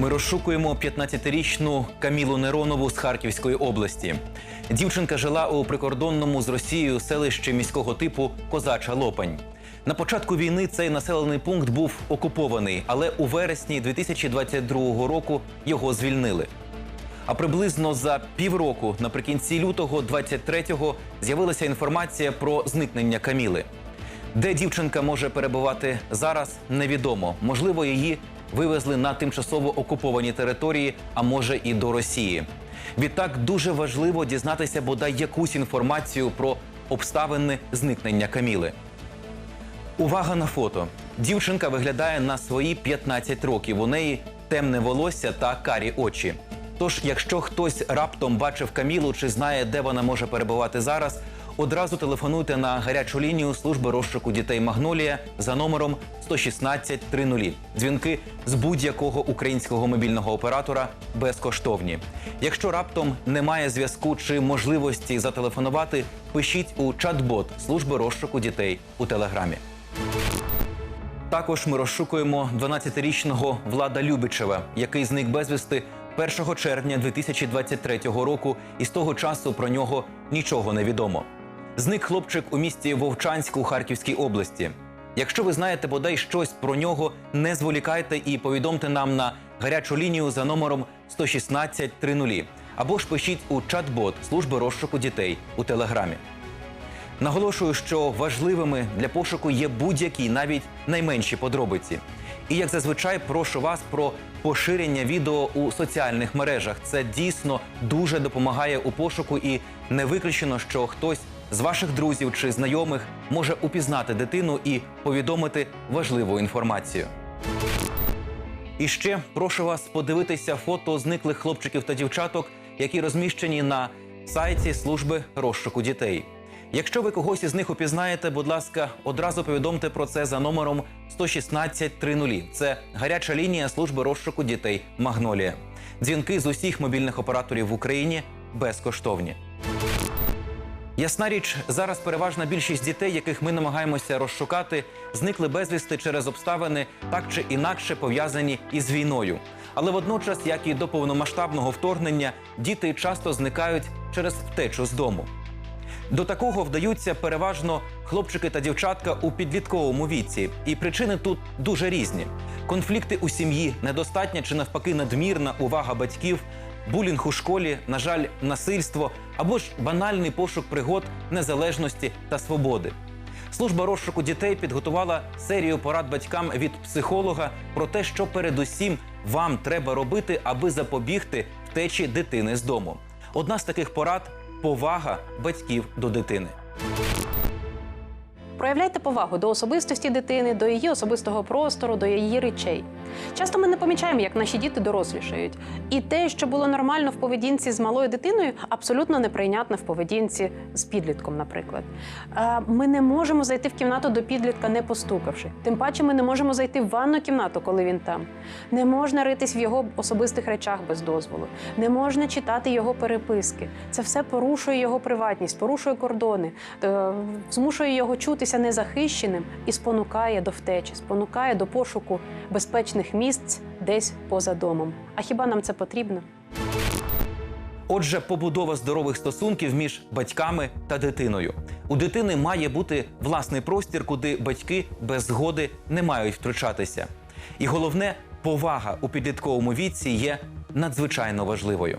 Ми розшукуємо 15-річну Камілу Неронову з Харківської області. Дівчинка жила у прикордонному з Росією селищі міського типу Козача Лопань. На початку війни цей населений пункт був окупований, але у вересні 2022 року його звільнили. А приблизно за півроку, наприкінці лютого 23-го, з'явилася інформація про зникнення Каміли. Де дівчинка може перебувати зараз, невідомо. Можливо, її вивезли на тимчасово окуповані території, а може і до Росії. Відтак дуже важливо дізнатися бодай якусь інформацію про обставини зникнення Каміли. Увага на фото. Дівчинка виглядає на свої 15 років. У неї темне волосся та карі очі. Тож, якщо хтось раптом бачив Камілу чи знає, де вона може перебувати зараз, одразу телефонуйте на гарячу лінію служби розшуку дітей Магнолія за номером 116 30. Дзвінки з будь-якого українського мобільного оператора безкоштовні. Якщо раптом немає зв'язку чи можливості зателефонувати, пишіть у чат-бот служби розшуку дітей у телеграмі. Також ми розшукуємо 12-річного Влада Любичева, який зник безвісти 1 червня 2023 року, і з того часу про нього нічого не відомо. Зник хлопчик у місті Вовчанськ у Харківській області. Якщо ви знаєте бодай щось про нього, не зволікайте і повідомте нам на гарячу лінію за номером 116 30 або ж пишіть у чат-бот служби розшуку дітей у телеграмі. Наголошую, що важливими для пошуку є будь-які, навіть найменші подробиці. І як зазвичай, прошу вас про поширення відео у соціальних мережах. Це дійсно дуже допомагає у пошуку, і не виключено, що хтось з ваших друзів чи знайомих може упізнати дитину і повідомити важливу інформацію. І ще прошу вас подивитися фото зниклих хлопчиків та дівчаток, які розміщені на сайті служби розшуку дітей. Якщо ви когось із них упізнаєте, будь ласка, одразу повідомте про це за номером 116 30. Це гаряча лінія служби розшуку дітей Магнолія. Дзвінки з усіх мобільних операторів в Україні безкоштовні. Ясна річ, зараз переважна більшість дітей, яких ми намагаємося розшукати, зникли безвісти через обставини так чи інакше пов'язані із війною. Але водночас, як і до повномасштабного вторгнення, діти часто зникають через втечу з дому. До такого вдаються переважно хлопчики та дівчатка у підлітковому віці, і причини тут дуже різні: конфлікти у сім'ї, недостатня чи навпаки надмірна увага батьків, булінг у школі, на жаль, насильство або ж банальний пошук пригод незалежності та свободи. Служба розшуку дітей підготувала серію порад батькам від психолога про те, що передусім вам треба робити, аби запобігти втечі дитини з дому. Одна з таких порад повага батьків до дитини. Проявляйте повагу до особистості дитини, до її особистого простору, до її речей. Часто ми не помічаємо, як наші діти дорослішають. І те, що було нормально в поведінці з малою дитиною, абсолютно неприйнятно в поведінці з підлітком, наприклад. Е, Ми не можемо зайти в кімнату до підлітка, не постукавши. Тим паче, ми не можемо зайти в ванну кімнату, коли він там. Не можна ритись в його особистих речах без дозволу. Не можна читати його переписки. Це все порушує його приватність, порушує кордони, е, змушує його чутися незахищеним і спонукає до втечі, спонукає до пошуку безпечних місць десь поза домом. А хіба нам це потрібно? Отже, побудова здорових стосунків між батьками та дитиною. У дитини має бути власний простір, куди батьки без згоди не мають втручатися. І головне, повага у підлітковому віці є надзвичайно важливою.